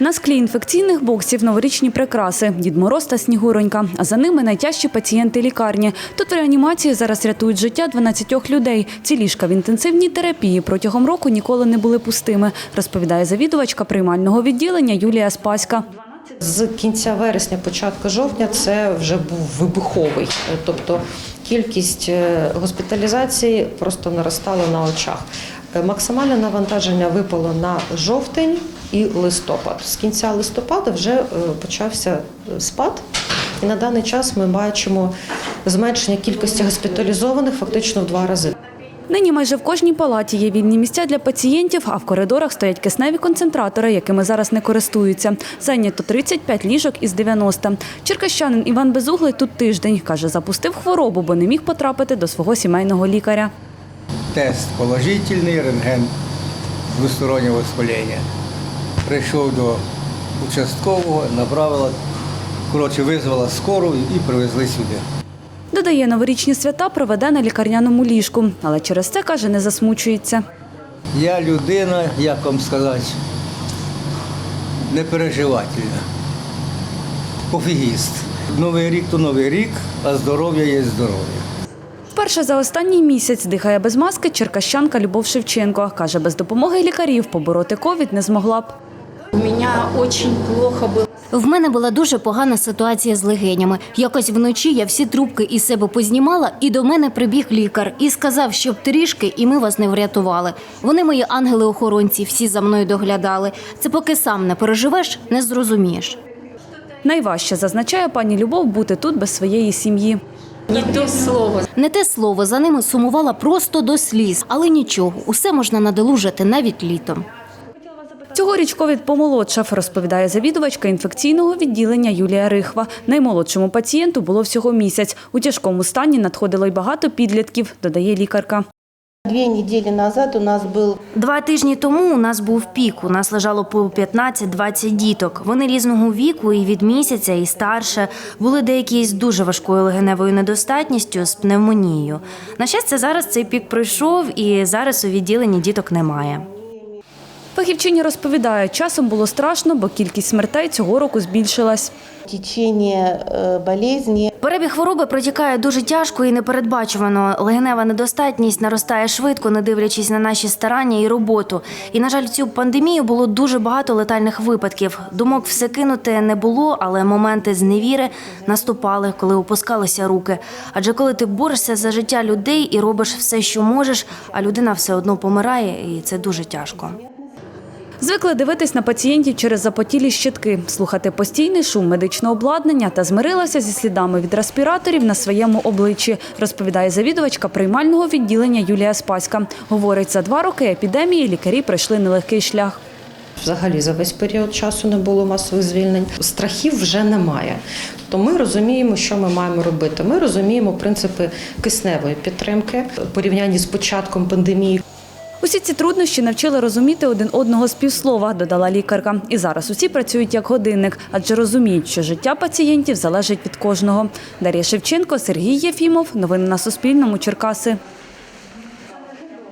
На склі інфекційних боксів новорічні прикраси, Дід Мороз та Снігуронька. А за ними найтяжчі пацієнти лікарні. Тут в реанімації зараз рятують життя 12 людей. Ці ліжка в інтенсивній терапії протягом року ніколи не були пустими, розповідає завідувачка приймального відділення Юлія Спаська. З кінця вересня, початку жовтня це вже був вибуховий, тобто кількість е, госпіталізацій просто наростала на очах. Е, Максимальне навантаження випало на жовтень і листопад. З кінця листопада вже е, почався е, спад, і на даний час ми бачимо зменшення кількості госпіталізованих фактично в два рази. Нині майже в кожній палаті є вільні місця для пацієнтів, а в коридорах стоять кисневі концентратори, якими зараз не користуються. Зайнято 35 ліжок із 90. Черкащанин Іван Безуглий тут тиждень. Каже, запустив хворобу, бо не міг потрапити до свого сімейного лікаря. Тест положительний, рентген двостороннього воспалення. Прийшов до участкового, направила, коротше, визвала скору і привезли сюди. Додає, новорічні свята проведе на лікарняному ліжку, але через це, каже, не засмучується. Я людина, як вам сказати, непереживательна. Пофігіст. Новий рік то новий рік, а здоров'я є здоров'я. Вперше за останній місяць дихає без маски черкащанка Любов Шевченко. Каже, без допомоги лікарів побороти ковід не змогла б. У меня очень плохо было. В мене була дуже погана ситуація з легенями. Якось вночі я всі трубки із себе познімала, і до мене прибіг лікар і сказав, щоб трішки, і ми вас не врятували. Вони мої ангели-охоронці, всі за мною доглядали. Це поки сам не переживеш, не зрозумієш. Найважче зазначає пані Любов бути тут без своєї сім'ї. Не то слово. Не те слово за ними сумувала просто до сліз, але нічого, усе можна надолужити навіть літом. Цьогоріч ковід помолодшав, розповідає завідувачка інфекційного відділення Юлія Рихва. Наймолодшому пацієнту було всього місяць. У тяжкому стані надходило й багато підлітків, додає лікарка. Два тижні тому у нас був пік. У нас лежало по 15-20 діток. Вони різного віку, і від місяця, і старше. Були деякі з дуже важкою легеневою недостатністю з пневмонією. На щастя, зараз цей пік пройшов, і зараз у відділенні діток немає. Фахівчині розповідає, часом було страшно, бо кількість смертей цього року збільшилась. течение э, болезни. Перебіг хвороби протікає дуже тяжко і непередбачувано. Легенева недостатність наростає швидко, не дивлячись на наші старання і роботу. І, на жаль, цю пандемію було дуже багато летальних випадків. Думок все кинути не було, але моменти зневіри наступали, коли опускалися руки. Адже коли ти борешся за життя людей і робиш все, що можеш, а людина все одно помирає, і це дуже тяжко. Звикли дивитись на пацієнтів через запотілі щитки, слухати постійний шум медичного обладнання та змирилася зі слідами від респіраторів на своєму обличчі, розповідає завідувачка приймального відділення Юлія Спаська. Говорить, за два роки епідемії лікарі пройшли нелегкий шлях. Взагалі за весь період часу не було масових звільнень. Страхів вже немає. То ми розуміємо, що ми маємо робити. Ми розуміємо принципи кисневої підтримки в порівнянні з початком пандемії. Усі ці труднощі навчили розуміти один одного з півслова, додала лікарка. І зараз усі працюють як годинник, адже розуміють, що життя пацієнтів залежить від кожного. Дар'я Шевченко, Сергій Єфімов. Новини на Суспільному. Черкаси.